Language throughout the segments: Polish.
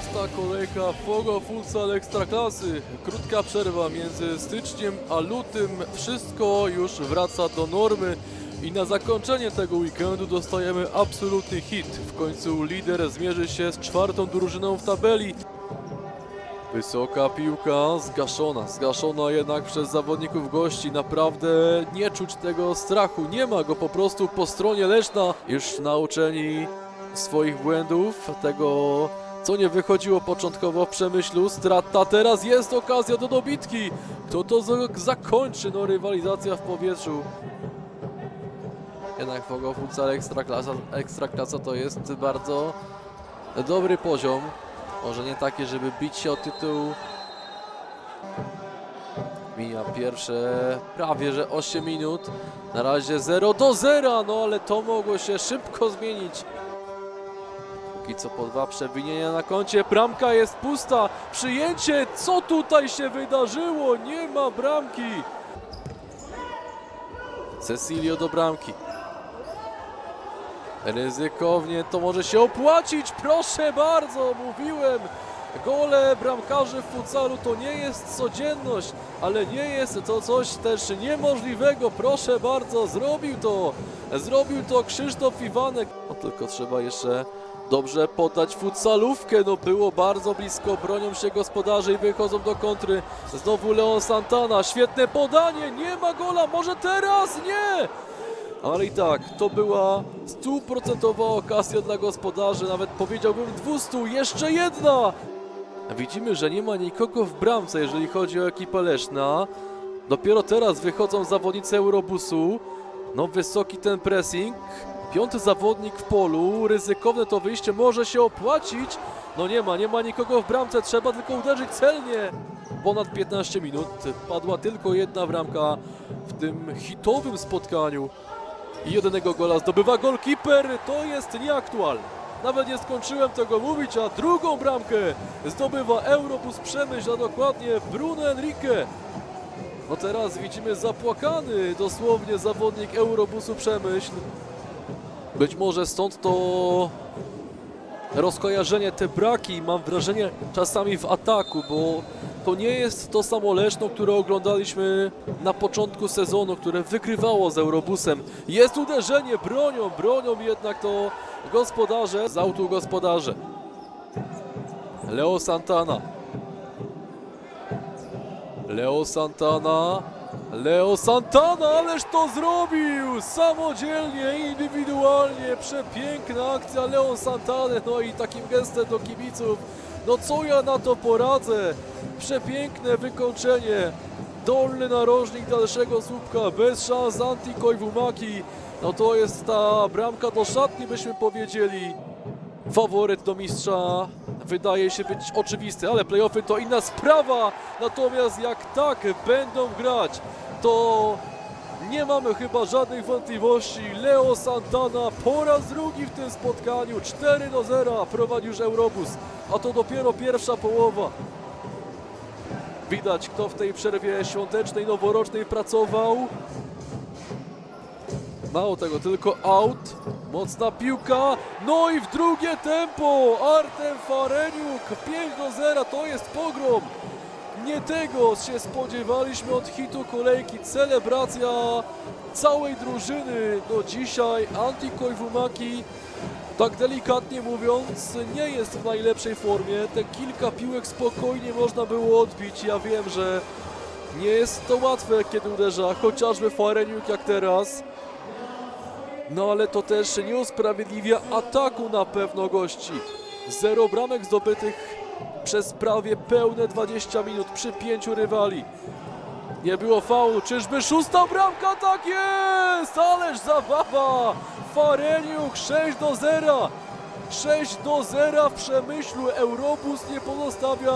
18 kolejka Fogo Futsal Ekstraklasy. Krótka przerwa między styczniem a lutym. Wszystko już wraca do normy. I na zakończenie tego weekendu dostajemy absolutny hit. W końcu lider zmierzy się z czwartą drużyną w tabeli. Wysoka piłka, zgaszona, zgaszona jednak przez zawodników gości. Naprawdę nie czuć tego strachu, nie ma go po prostu po stronie Leszna. Już nauczeni swoich błędów, tego co nie wychodziło początkowo w przemyślu. Strata, teraz jest okazja do dobitki. Kto to za- zakończy? No rywalizacja w powietrzu. Jednak Fogo Futsal Ekstraklasa, Ekstraklasa to jest bardzo dobry poziom. Może nie takie, żeby bić się o tytuł. Mija pierwsze prawie że 8 minut. Na razie 0 do 0, no ale to mogło się szybko zmienić. Póki co po dwa przewinienia na koncie. Bramka jest pusta. Przyjęcie. Co tutaj się wydarzyło? Nie ma bramki. Cecilio do bramki. Ryzykownie to może się opłacić. Proszę bardzo, mówiłem. Gole bramkarzy w futsalu to nie jest codzienność, ale nie jest to coś też niemożliwego. Proszę bardzo, zrobił to. Zrobił to Krzysztof Iwanek. No tylko trzeba jeszcze dobrze podać futsalówkę. No było bardzo blisko, bronią się gospodarze i wychodzą do kontry. Znowu Leon Santana, świetne podanie, nie ma gola, może teraz? Nie! Ale i tak, to była stuprocentowa okazja dla gospodarzy, nawet powiedziałbym 200, jeszcze jedna! Widzimy, że nie ma nikogo w bramce, jeżeli chodzi o ekipę Leszna. Dopiero teraz wychodzą zawodnicy Eurobusu. No wysoki ten pressing. Piąty zawodnik w polu, ryzykowne to wyjście może się opłacić. No nie ma, nie ma nikogo w bramce, trzeba tylko uderzyć celnie. Ponad 15 minut, padła tylko jedna bramka w tym hitowym spotkaniu. I jednego gola zdobywa golkiper, to jest nieaktualne. Nawet nie skończyłem tego mówić, a drugą bramkę zdobywa Eurobus Przemyśl, a dokładnie Bruno Enrique. No teraz widzimy zapłakany dosłownie zawodnik Eurobusu Przemyśl. Być może stąd to rozkojarzenie, te braki, mam wrażenie, czasami w ataku, bo to nie jest to samo Leszno, które oglądaliśmy na początku sezonu, które wygrywało z Eurobusem. Jest uderzenie bronią, bronią jednak to gospodarze, z autu gospodarze. Leo Santana. Leo Santana. Leo Santana, ależ to zrobił! Samodzielnie, indywidualnie, przepiękna akcja Leo Santany, no i takim gestem do kibiców. No co ja na to poradzę? Przepiękne wykończenie. Dolny narożnik dalszego słupka, bez szans Antiko i Wumaki. No to jest ta bramka do szatni, byśmy powiedzieli. Faworyt do mistrza wydaje się być oczywisty, ale playoffy to inna sprawa. Natomiast jak tak będą grać, to nie mamy chyba żadnych wątpliwości. Leo Santana po raz drugi w tym spotkaniu 4 do 0 prowadzi już Eurobus, a to dopiero pierwsza połowa. Widać, kto w tej przerwie świątecznej, noworocznej pracował. Mało tego, tylko out. Mocna piłka. No i w drugie tempo. Artem Fareniuk. 5 do 0. To jest pogrom. Nie tego się spodziewaliśmy od hitu kolejki. Celebracja całej drużyny. No dzisiaj Antiko i Wumaki, tak delikatnie mówiąc, nie jest w najlepszej formie. Te kilka piłek spokojnie można było odbić. Ja wiem, że nie jest to łatwe, kiedy uderza chociażby Fareniuk jak teraz. No ale to też nie usprawiedliwia ataku na pewno gości. Zero bramek zdobytych przez prawie pełne 20 minut przy pięciu rywali. Nie było faulu, czyżby szósta bramka? Tak jest! Ależ zabawa! Fareniuk 6 do 0. 6 do 0 w Przemyślu. Eurobus nie pozostawia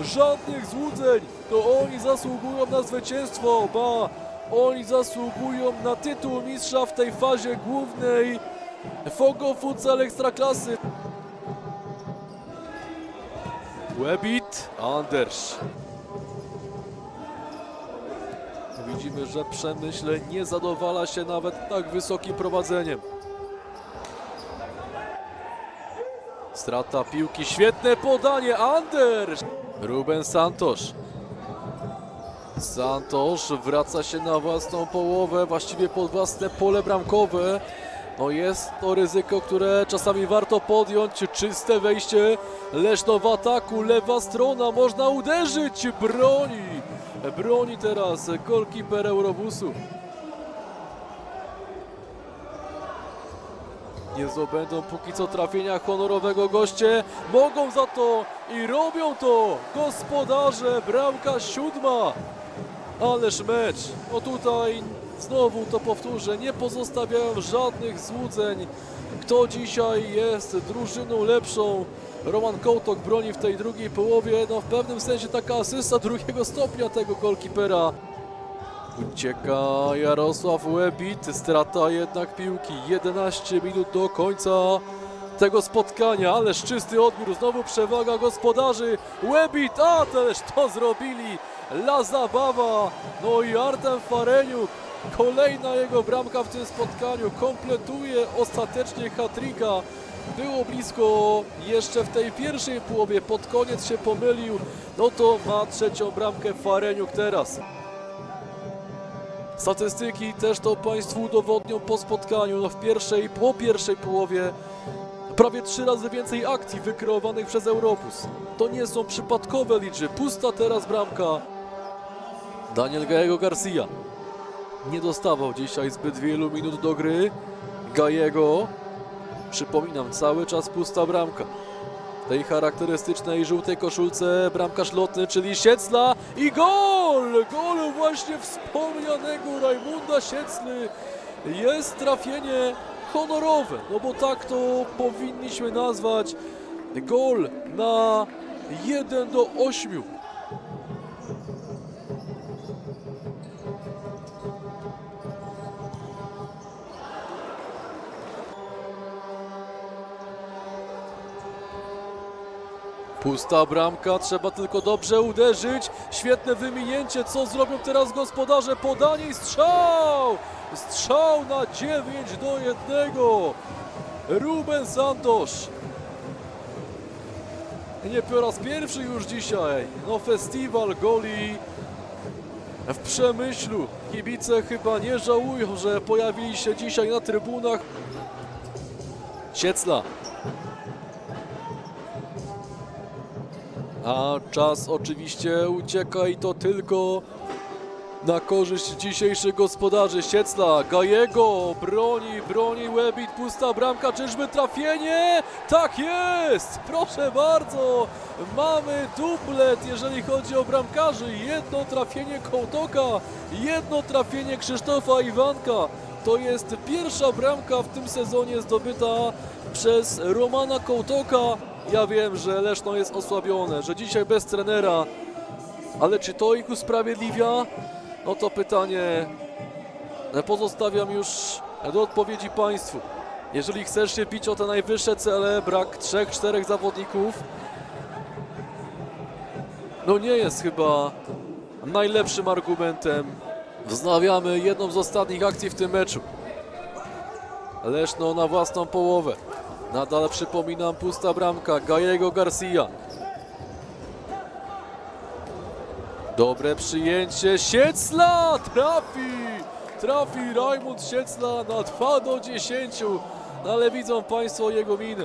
żadnych złudzeń. To oni zasługują na zwycięstwo, ba! Oni zasługują na tytuł mistrza w tej fazie głównej Fogo Futsal Ekstraklasy. Webit Anders. Widzimy, że Przemyśle nie zadowala się nawet tak wysokim prowadzeniem. Strata piłki, świetne podanie, Anders! Ruben Santos. Santos wraca się na własną połowę, właściwie pod własne pole bramkowe. No jest to ryzyko, które czasami warto podjąć. Czyste wejście, Leszno w ataku, lewa strona, można uderzyć, broni. Broni teraz golkiper Eurobusu. Nie zdobędą póki co trafienia honorowego goście. Mogą za to i robią to gospodarze. Bramka siódma. Ależ mecz. O tutaj znowu to powtórzę. Nie pozostawiają żadnych złudzeń. Kto dzisiaj jest drużyną lepszą? Roman Kołtok broni w tej drugiej połowie. No w pewnym sensie taka asysta drugiego stopnia tego golkipera. Ucieka Jarosław Łebit, strata jednak piłki, 11 minut do końca tego spotkania, ależ czysty odbiór, znowu przewaga gospodarzy, Łebit, a też to zrobili, La Zabawa, no i Artem Fareniuk, kolejna jego bramka w tym spotkaniu, kompletuje ostatecznie hat-tricka, było blisko jeszcze w tej pierwszej połowie, pod koniec się pomylił, no to ma trzecią bramkę Fareniuk teraz. Statystyki też to Państwu udowodnią po spotkaniu. No w pierwszej, po pierwszej połowie prawie trzy razy więcej akcji wykreowanych przez Europus. To nie są przypadkowe liczby. Pusta teraz bramka. Daniel Gallego Garcia nie dostawał dzisiaj zbyt wielu minut do gry. Gallego, przypominam, cały czas pusta bramka. W tej charakterystycznej żółtej koszulce bramkarz lotny, czyli Siecla i gol! Gol właśnie wspomnianego Rajmunda Siecly. Jest trafienie honorowe, no bo tak to powinniśmy nazwać. Gol na 1 do 8. Pusta bramka, trzeba tylko dobrze uderzyć. Świetne wyminięcie, co zrobią teraz gospodarze? Podanie i strzał! Strzał na 9 do 1. Ruben Santos. Nie po raz pierwszy już dzisiaj. No festiwal goli w Przemyślu. Kibice chyba nie żałują, że pojawili się dzisiaj na trybunach. Siecla. A czas oczywiście ucieka i to tylko na korzyść dzisiejszych gospodarzy. Siecla, Gajego, broni, broni Łebit, pusta bramka, czyżby trafienie? Tak jest! Proszę bardzo! Mamy dublet, jeżeli chodzi o bramkarzy. Jedno trafienie Kołtoka, jedno trafienie Krzysztofa Iwanka. To jest pierwsza bramka w tym sezonie zdobyta przez Romana Kołtoka. Ja wiem, że Leszno jest osłabione, że dzisiaj bez trenera, ale czy to ich usprawiedliwia? No to pytanie pozostawiam już do odpowiedzi Państwu. Jeżeli chcesz się bić o te najwyższe cele, brak trzech, czterech zawodników, no nie jest chyba najlepszym argumentem. Wznawiamy jedną z ostatnich akcji w tym meczu. Leszno na własną połowę. Nadal przypominam pusta bramka Gallego Garcia. Dobre przyjęcie. Siecla trafi! Trafi Rajmund Siecla na 2 do 10. No ale widzą Państwo jego minę.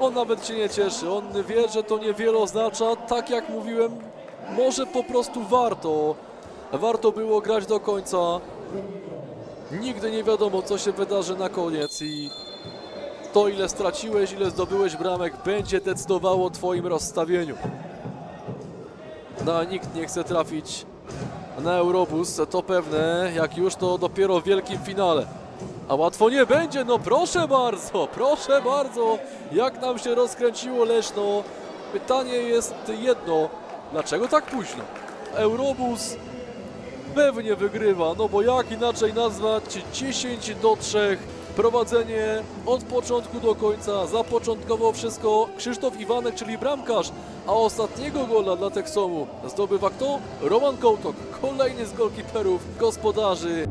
On nawet się nie cieszy. On wie, że to niewiele oznacza. Tak jak mówiłem, może po prostu warto. Warto było grać do końca. Nigdy nie wiadomo, co się wydarzy na koniec i to, ile straciłeś, ile zdobyłeś bramek, będzie decydowało o Twoim rozstawieniu. No, nikt nie chce trafić na Eurobus, to pewne, jak już to dopiero w wielkim finale. A łatwo nie będzie, no proszę bardzo, proszę bardzo, jak nam się rozkręciło Leszno. Pytanie jest jedno, dlaczego tak późno? Eurobus pewnie wygrywa, no bo jak inaczej nazwać 10 do 3 prowadzenie od początku do końca, zapoczątkował wszystko Krzysztof Iwanek, czyli bramkarz, a ostatniego gola dla Teksomu zdobywa kto? Roman Kołtok, kolejny z golkiperów gospodarzy.